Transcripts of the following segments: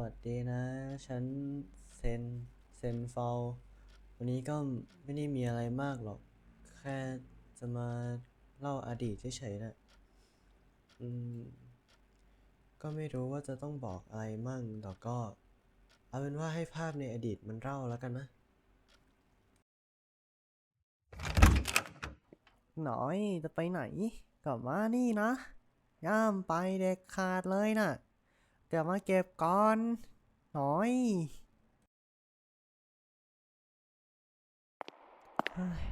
วัสดีนะ ฉันเซนเซนฟอลวันนี้ก็ไม่ได้มีอะไรมากหรอก แค่จะมาเล่าอดีตเฉยๆนะอืม ก็ไม่รู้ว่าจะต้องบอกอะไรมั่งแต่ก็ เอาเป็นว่าให้ภาพในอดีตมันเล่าแล้วกันนะ หน่อยจะไปไหน กลับมานี่นะ ย่ามไปเด็กขาดเลยน่ะ กลับมาเก็บก่อน หน่อยเฮ้ย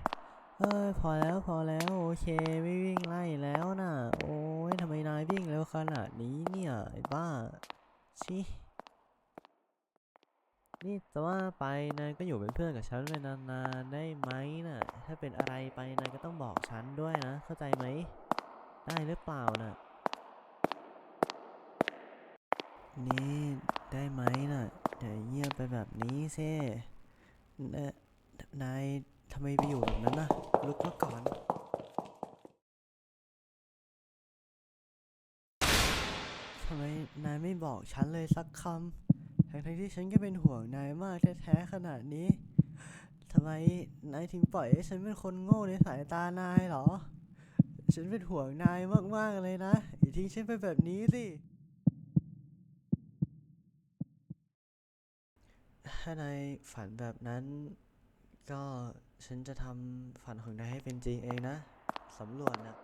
เอ้ยพอแล้วพอแล้วโอเคไม่วิ่งไล่แล้วน่ะ โอ้ยทำไมนายวิ่งเร็วขนาดนี้เนี่ยไอ้บ้าชินี่จะว่าไปนายก็อยู่เป็นเพื่อนกับฉันไปนานๆได้ไหมน่ะ ถ้าเป็นอะไรไปนายก็ต้องบอกฉันด้วยนะ เข้าใจไหม ได้หรือเปล่าน่ะ นี่ได้ไหมน่ะอย่าเงียบไปแบบนี้สิเอ่อนายทำไมไปอยู่แบบนั้นน่ะ ลุกมาก่อน ทำไมนายไม่บอกฉันเลยสักคำ ทั้งๆที่ฉันก็เป็นห่วงนายมากแท้ๆขนาดนี้ ทำไมนายถึงปล่อยให้ฉันเป็นคนโง่ในสายตานายเหรอ ฉันเป็นห่วงนายมากๆเลยนะอย่าทิ้งฉันไปแบบนี้สิ ถ้านายฝันแบบนั้น ก็ฉันจะทำฝันของนายให้เป็นจริงเองนะสำรวจนะ